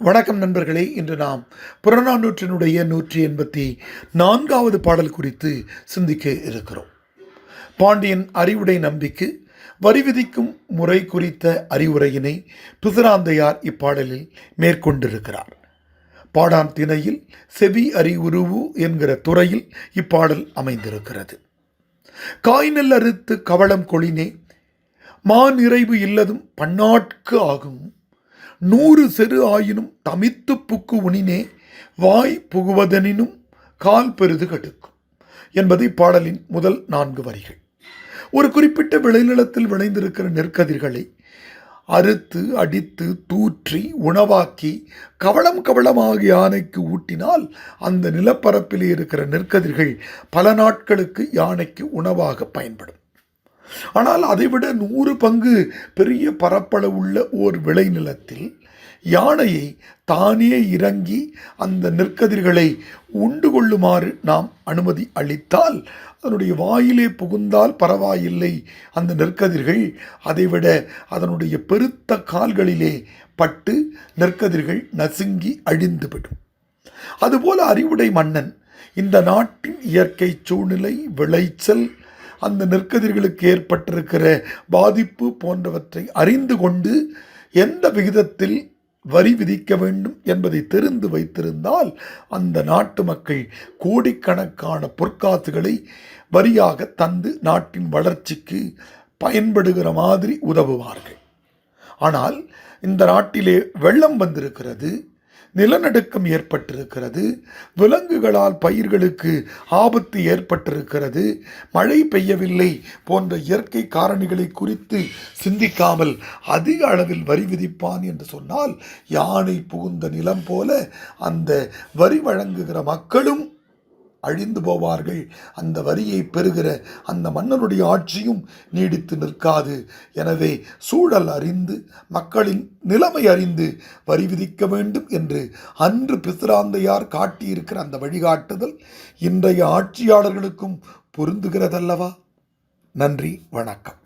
வணக்கம் நண்பர்களே இன்று நாம் புறநானூற்றினுடைய நூற்றி எண்பத்தி நான்காவது பாடல் குறித்து சிந்திக்க இருக்கிறோம். பாண்டியன் அறிவுடை நம்பிக்கு வரி விதிக்கும் முறை குறித்த அறிவுரையினை பிசுராந்தையார் இப்பாடலில் மேற்கொண்டிருக்கிறார். பாடான் திணையில் செவி அறிவுருவு என்கிற துறையில் இப்பாடல் அமைந்திருக்கிறது. காய்நெல் அறுத்து கவளம் கொளினே மா நிறைவு இல்லதும் பன்னாட்கு ஆகும். நூறு செரு ஆயினும் தமித்து புக்கு உனினே வாய் புகுவதனினும் கால் பெரிது கடுக்கும். என்பது இப்பாடலின் முதல் நான்கு வரிகள். ஒரு குறிப்பிட்ட விளைநிலத்தில் விளைந்திருக்கிற நெற்கதிர்களை அறுத்து அடித்து தூற்றி உணவாக்கி கவளம் கவளமாக யானைக்கு ஊட்டினால் அந்த நிலப்பரப்பில் இருக்கிற நெற்கதிர்கள் பல நாட்களுக்கு யானைக்கு உணவாக பயன்படும். ஆனால் அதைவிட நூறு பங்கு பெரிய பரப்பளவுள்ள ஓர் விளைநிலத்தில் யானையை தானே இறங்கி அந்த நெற்கதிர்களை உண்டு கொள்ளுமாறு நாம் அனுமதி அளித்தால் அதனுடைய வாயிலே புகுந்தால் பரவாயில்லை அந்த நெற்கதிர்கள். அதைவிட அதனுடைய பெருத்த கால்களிலே பட்டு நெற்கதிர்கள் நசுங்கி அழிந்துவிடும். அதுபோல அறிவுடை மன்னன் இந்த நாட்டின் இயற்கை சூழ்நிலை விளைச்சல் அந்த நெற்கதிர்களுக்கு ஏற்பட்டிருக்கிற பாதிப்பு போன்றவற்றை அறிந்து கொண்டு எந்த விகிதத்தில் வரி விதிக்க வேண்டும் என்பதை தெரிந்து வைத்திருந்தால் அந்த நாட்டு மக்கள் கோடிக்கணக்கான பொற்காசுகளை வரியாக தந்து நாட்டின் வளர்ச்சிக்கு பயன்படுகிற மாதிரி உதவுவார்கள். ஆனால் இந்த நாட்டிலே வெள்ளம் வந்திருக்கிறது. நிலநடுக்கம் ஏற்பட்டிருக்கிறது. விலங்குகளால் பயிர்களுக்கு ஆபத்து ஏற்பட்டிருக்கிறது. மழை பெய்யவில்லை போன்ற இயற்கை காரணிகளை குறித்து சிந்திக்காமல் அதிக அளவில் வரி விதிப்பான் என்று சொன்னால் யானை புகுந்த நிலம் போல அந்த வரி வழங்குகிற மக்களும் அழிந்து போவார்கள். அந்த வரியை பெறுகிற அந்த மன்னனுடைய ஆட்சியும் நீடித்து நிற்காது. எனவே சூழல் அறிந்து மக்களின் நிலைமை அறிந்து வரி விதிக்க வேண்டும் என்று அன்று பிசிராந்தையார் காட்டியிருக்கிற அந்த வழிகாட்டுதல் இன்றைய ஆட்சியாளர்களுக்கும் பொருந்துகிறதல்லவா? நன்றி வணக்கம்.